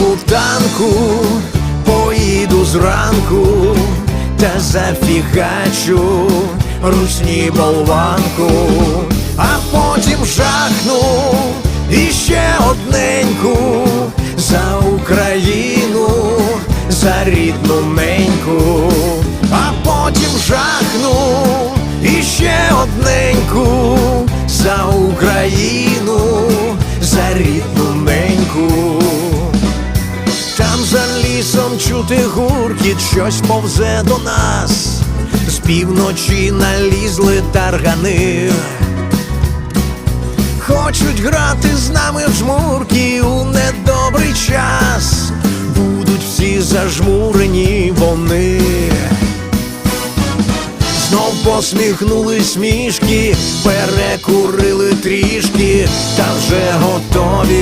у танку, поїду зранку та зафігачу русні болванку, а потім жахну іще одненьку за Україну, за рідну неньку, а потім жахну іще одненьку за Україну, за рідну неньку. Там чути гуркіт, щось повзе до нас, з півночі налізли таргани. Хочуть грати з нами в жмурки у недобрий час, будуть всі зажмурені вони. Знов посміхнулись мішки, перекурили трішки, та вже готові